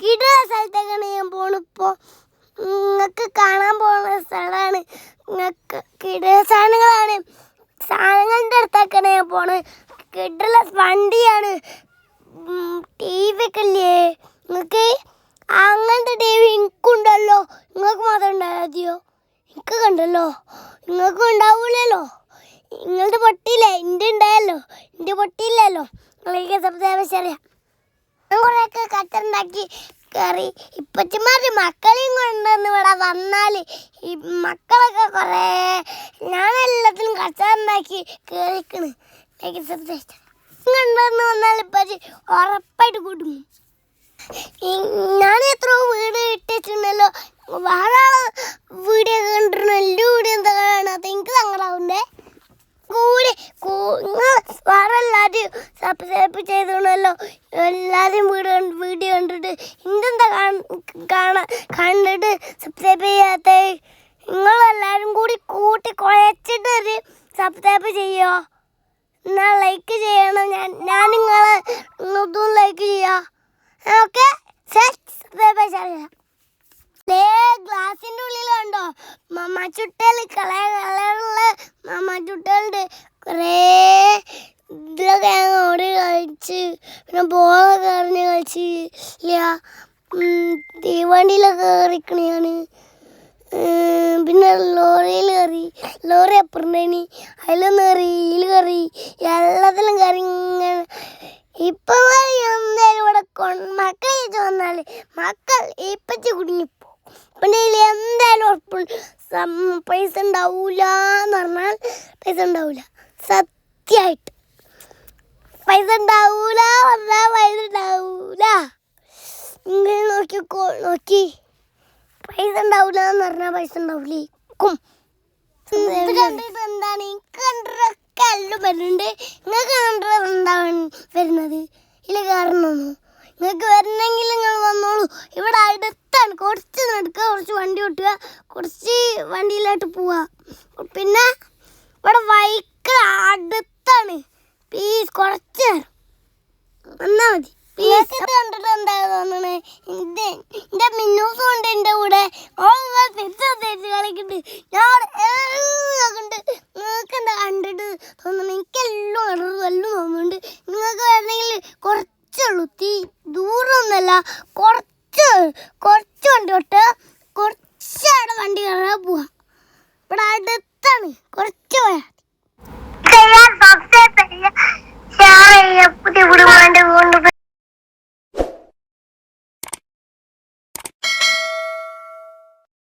കിടുന്ന സ്ഥലത്തേക്കാണ് ഞാൻ പോണിപ്പോൾ നിങ്ങൾക്ക് കാണാൻ പോണ സ്ഥലമാണ്. നിങ്ങൾക്ക് കിടുന്ന സാധനങ്ങളാണ്. സാധനങ്ങളുടെ അടുത്തേക്കാണ് ഞാൻ പോണത്. കിടുള്ള വണ്ടിയാണ്. ടി വി ഒക്കെ ഇല്ലേ നിങ്ങൾക്ക് അങ്ങനത്തെ ടി വി എനിക്കുണ്ടല്ലോ. നിങ്ങൾക്ക് മാത്രം ഉണ്ടായോ എനിക്ക് കണ്ടല്ലോ നിങ്ങൾക്ക് ഉണ്ടാവൂലല്ലോ. നിങ്ങളുടെ പൊട്ടിയില്ലേ? എന്റെ ഉണ്ടായല്ലോ. എന്റെ പൊട്ടിയില്ലല്ലോ. നിങ്ങൾക്ക് സബ്സ്ക്രൈബ് കുറേയൊക്കെ കച്ചുണ്ടാക്കി കയറി. ഇപ്പച്ചമാരുടെ മക്കളെയും കൊണ്ടുവന്ന് ഇവിടെ വന്നാൽ ഈ മക്കളൊക്കെ കുറേ ഞാൻ എല്ലാത്തിനും കച്ചുണ്ടാക്കി കയറിക്കണ്. കൊണ്ടുവന്ന് വന്നാൽ ഇപ്പച്ചി ഉറപ്പായിട്ട് കൂട്ടും ഞാൻ എത്രയോ വീട് ഇട്ടിട്ടുണ്ടല്ലോ. വേറെ വീഡിയോ കണ്ടിരുന്നു എല്ലാ വീഡിയോ എന്താ കാണാത്ത എനിക്ക് സങ്കടാവുണ്ടേ കൂടി നിങ്ങൾ വേറെ എല്ലാവരും സബ്സ്ക്രൈബ് ചെയ്തോണല്ലോ. എല്ലാവരും വീഡിയോ വീഡിയോ കണ്ടിട്ട് ഇതെന്താ കാണാ കണ്ടിട്ട് സബ്സ്ക്രൈബ് ചെയ്യാത്ത? നിങ്ങളെല്ലാവരും കൂടി കൂട്ടി കുഴച്ചിട്ട് ഒരു സബ്സ്ക്രൈബ് ചെയ്യോ? എന്നാൽ ലൈക്ക് ചെയ്യണം. ഞാൻ ഞാൻ നിങ്ങളെ ഇതും ലൈക്ക് ചെയ്യാം. ഓക്കെ സബ്സ്ക്രൈബ് ദേ ഉള്ളിൽ കണ്ടോ? മമ്മ ചുട്ടൽ കളർ കളറുള്ള മമ്മ ചുട്ടലുണ്ട് കുറേ കളിച്ച്. പിന്നെ ബോളൊക്കെ എറിഞ്ഞ് കളിച്ച്. ഇല്ല. തീവണ്ടിയിലൊക്കെ കയറിക്കണ ഞാൻ പിന്നെ ലോറിയിൽ കയറി ലോറി അപ്പുറണ്ടേനി അതിലൊന്ന് കയറി ഇതിൽ കയറി എല്ലാത്തിലും കയറി ഇങ്ങനെ. ഇപ്പം എന്തായാലും ഇവിടെ മക്കൾ ചോദിച്ചു വന്നാൽ മക്കൾ ഇപ്പച്ച് കുടുങ്ങിപ്പോ പിന്നെ എന്തായാലും ഉറപ്പുണ്ട്. പൈസ ഉണ്ടാവൂല എന്ന് പറഞ്ഞാൽ പൈസ ഉണ്ടാവൂല. സത്യമായിട്ട്. പൈസ ഉണ്ടാവൂല പറഞ്ഞാൽ പൈസ ഉണ്ടാവൂല ഇങ്ങനെ നോക്കിക്കോ നോക്കി പൈസ ഉണ്ടാവൂല എന്ന് പറഞ്ഞാൽ പൈസ എന്താണ്? എനിക്ക് എല്ലാം വരുന്നുണ്ട് നിങ്ങൾക്ക് എന്താണ് വരുന്നത്? ഇല്ല കാരണം നിങ്ങൾക്ക് വരണമെങ്കിൽ നിങ്ങൾ വന്നോളൂ. ഇവിടെ അടുത്താണ്. കുറച്ച് നടക്കുക കുറച്ച് വണ്ടി ഓട്ടുക കുറച്ച് വണ്ടിയിലായിട്ട് പോവുക. പിന്നെ ഇവിടെ വൈക്ക് കണ്ടിട്ട് എന്താ തോന്നണേ? എന്റെ മിന്നൂസ് മിന്നൂസും ഉണ്ട് എന്റെ കൂടെ. ഓൾ തിരിച്ചു തിരിച്ച് കളിക്കുന്നുണ്ട്. ഞാൻ ഉണ്ട് നിങ്ങൾക്ക് എന്താ കണ്ടിട്ട് തോന്നുന്നു എനിക്കെല്ലാം കണ്ടിട്ട് എല്ലാം തോന്നുന്നുണ്ട്. നിങ്ങൾക്ക് വേണമെങ്കിൽ കുറച്ചുള്ളൂ തീ ദൂരമൊന്നുമല്ല കുറച്ച് കുറച്ച് വണ്ടി തൊട്ട് കുറച്ചവിടെ വണ്ടി കയറാൻ പോവാ. ഇവിടെ അടുത്താണ്. കുറച്ച് പോയാൽ ചെയ്യാൻ പുതിയ കുടുംബം